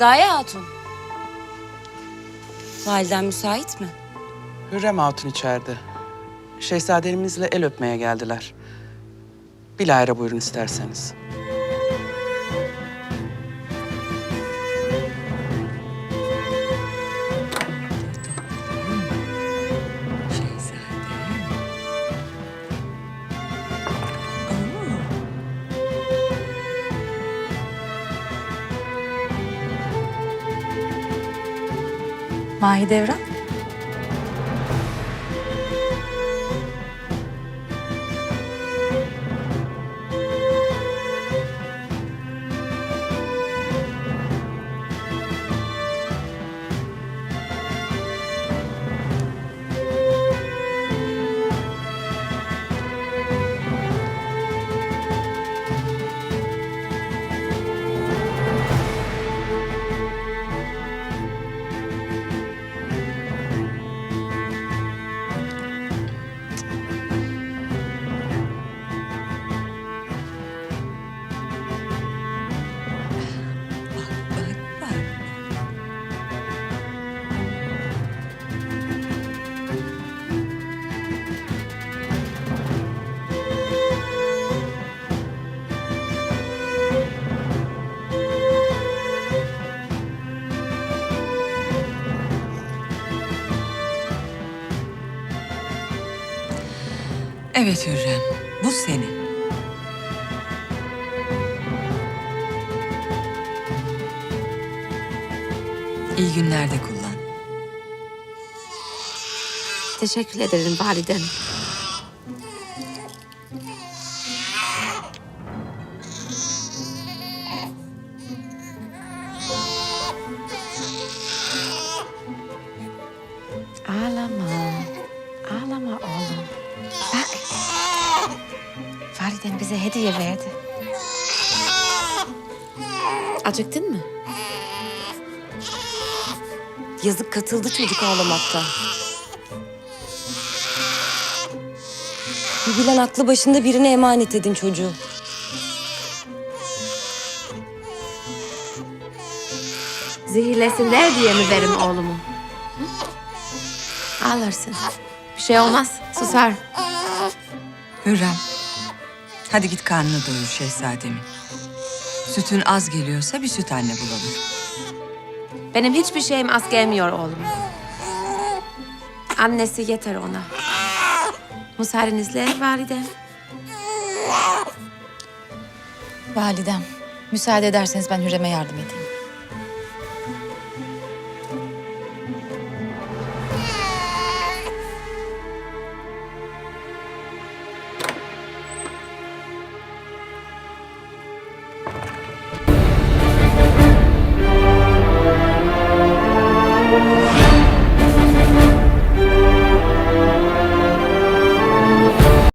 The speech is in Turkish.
Daye Hatun. Validen müsait mi? Hürrem Hatun içeride. Şehzademizle el öpmeye geldiler. Bilahare buyurun isterseniz. Mahidevran? Evet Hürrem, bu senin. İyi günlerde kullan. Teşekkür ederim validem. Ağlama. Ağlama oğlum. Bak. Validem bize hediye verdi. Acıktın mı? Yazık katıldı çocuk ağlamakta. Bir bilen aklı başında birine emanet edin çocuğu. Zehirlesinler diye mi verim oğlumu? Ağlarsın. Bir şey olmaz. Susar. Hürrem, hadi git karnını doyur şehzademin. Sütün az geliyorsa bir süt anne bulalım. Benim hiçbir şeyim az gelmiyor oğlum. Annesi yeter ona. Müsaadenizle validem. Validem, müsaade ederseniz ben Hürrem'e yardım edeyim. Música